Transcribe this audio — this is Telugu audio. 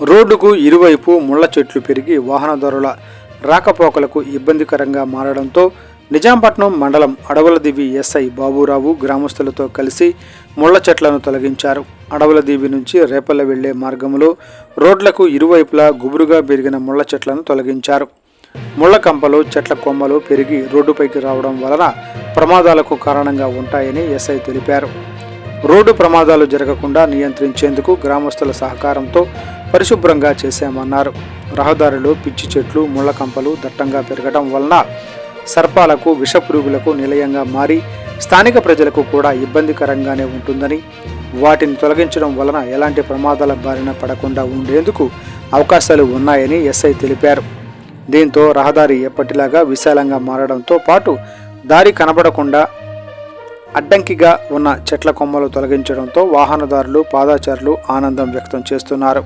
రోడ్డుకు ఇరువైపు ముళ్ళ చెట్లు పెరిగి వాహనదారుల రాకపోకలకు ఇబ్బందికరంగా మారడంతో నిజాంపట్నం మండలం అడవులదివి ఎస్ఐ బాబురావు గ్రామస్తులతో కలిసి ముళ్ళ చెట్లను తొలగించారు. అడవులదివి నుంచి రేపల్ల వెళ్ళే మార్గంలో రోడ్లకు ఇరువైపులా గుబురుగా పెరిగిన ముళ్ళ చెట్లను తొలగించారు. ముళ్ళ కంపలు చెట్ల కొమ్మలు పెరిగి రోడ్డుపైకి రావడం వలన ప్రమాదాలకు కారణంగా ఉంటాయని ఎస్ఐ తెలిపారు. రోడ్డు ప్రమాదాలు జరగకుండా నియంత్రించేందుకు గ్రామస్తుల సహకారంతో పరిశుభ్రంగా చేశామన్నారు. రహదారిలో పిచ్చి చెట్లు ముళ్ళకంపలు దట్టంగా పెరగడం వలన సర్పాలకు విషపురుగులకు నిలయంగా మారి స్థానిక ప్రజలకు కూడా ఇబ్బందికరంగానే ఉంటుందని వాటిని తొలగించడం వలన ఎలాంటి ప్రమాదాల బారిన పడకుండా ఉండేందుకు అవకాశాలు ఉన్నాయని ఎస్ఐ తెలిపారు. దీంతో రహదారి ఎప్పటిలాగా విశాలంగా మారడంతో పాటు దారి కనబడకుండా అడ్డంకిగా ఉన్న చెట్ల కొమ్మలు తొలగించడంతో వాహనదారులు పాదాచారులు ఆనందం వ్యక్తం చేస్తున్నారు.